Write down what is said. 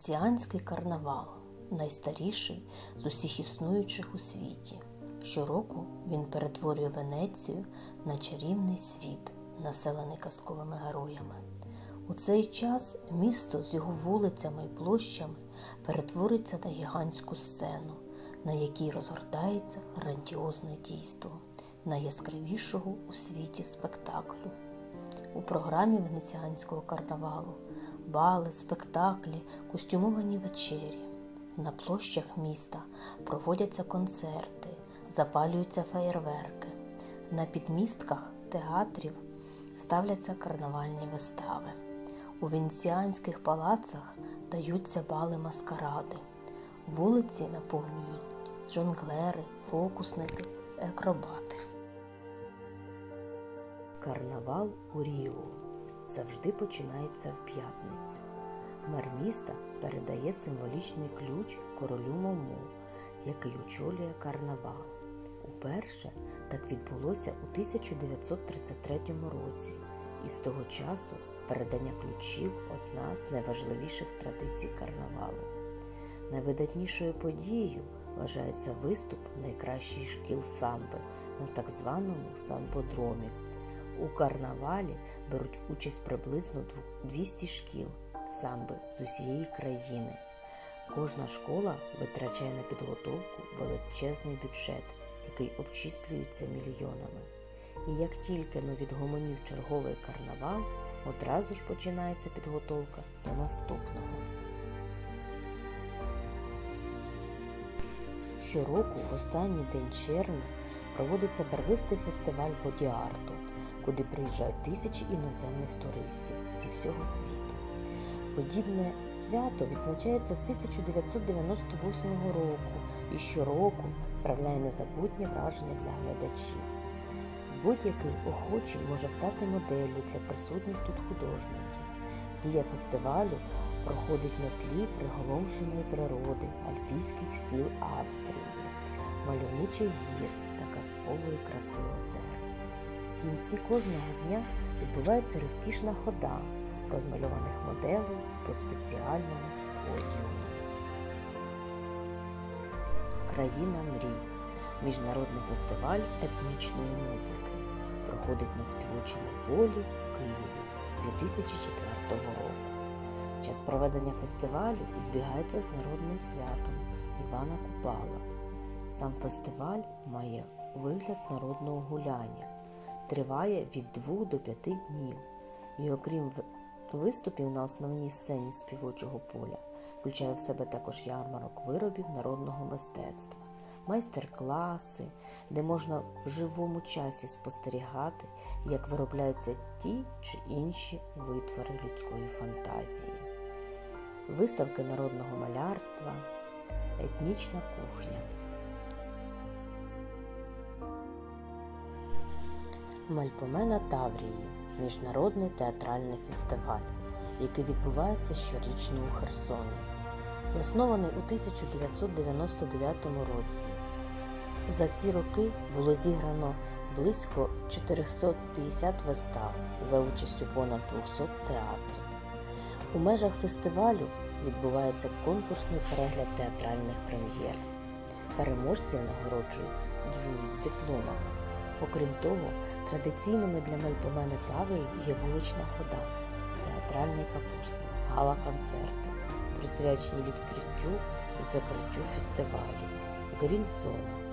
Ціанський карнавал найстаріший з усіх існуючих у світі. Щороку він перетворює Венецію на чарівний світ, населений казковими героями. У цей час місто з його вулицями і площами перетвориться на гігантську сцену, на якій розгортається грандіозне дійство найяскравішого у світі спектаклю. У програмі венеціанського карнавалу бали, спектаклі, костюмовані вечері. На площах міста проводяться концерти, запалюються феєрверки. На підмістках театрів ставляться карнавальні вистави. У венеціанських палацах даються бали маскаради. Вулиці наповнюють жонглери, фокусники, акробати. Карнавал у Ріо завжди починається в п'ятницю. Мер міста передає символічний ключ королю Мому, який очолює карнавал. Уперше так відбулося у 1933 році, і з того часу передання ключів одна з найважливіших традицій карнавалу. Найвидатнішою подією вважається виступ найкращих шкіл самби на так званому самбодромі. У карнавалі беруть участь приблизно 200 шкіл самби з усієї країни. Кожна школа витрачає на підготовку величезний бюджет, який обчислюється мільйонами. І як тільки но відгомонів черговий карнавал, одразу ж починається підготовка до наступного. Щороку в останній день червня проводиться барвистий фестиваль боді-арту, куди приїжджають тисячі іноземних туристів зі всього світу. Подібне свято відзначається з 1998 року і щороку справляє незабутнє враження для глядачів. Будь-який охочий може стати моделлю для присутніх тут художників. Дія фестивалю проходить на тлі приголомшеної природи альпійських сіл Австрії, мальовничих гір та казкової краси озер. В кінці кожного дня відбувається розкішна хода розмальованих моделей по спеціальному подіуму. Країна мрій. Міжнародний фестиваль етнічної музики проходить на співочому полі в Києві з 2004 року. Час проведення фестивалю збігається з народним святом Івана Купала. Сам фестиваль має вигляд народного гуляння, триває від 2 до 5 днів і, окрім виступів на основній сцені співочого поля, включає в себе також ярмарок виробів народного мистецтва, майстер-класи, де можна в живому часі спостерігати, як виробляються ті чи інші витвори людської фантазії, виставки народного малярства, етнічна кухня. Мальпомена Таврії міжнародний театральний фестиваль, який відбувається щорічно у Херсоні. Заснований у 1999 році. За ці роки було зіграно близько 450 вистав за участю понад 200 театрів. У межах фестивалю відбувається конкурсний перегляд театральних прем'єр. Переможців нагороджують джують дипломами. Окрім того, традиційними для Мельпомени Таврії є вулична хода, театральний капустник, гала-концерти, присвячені відкриттю і закриттю фестивалю, грін-зона,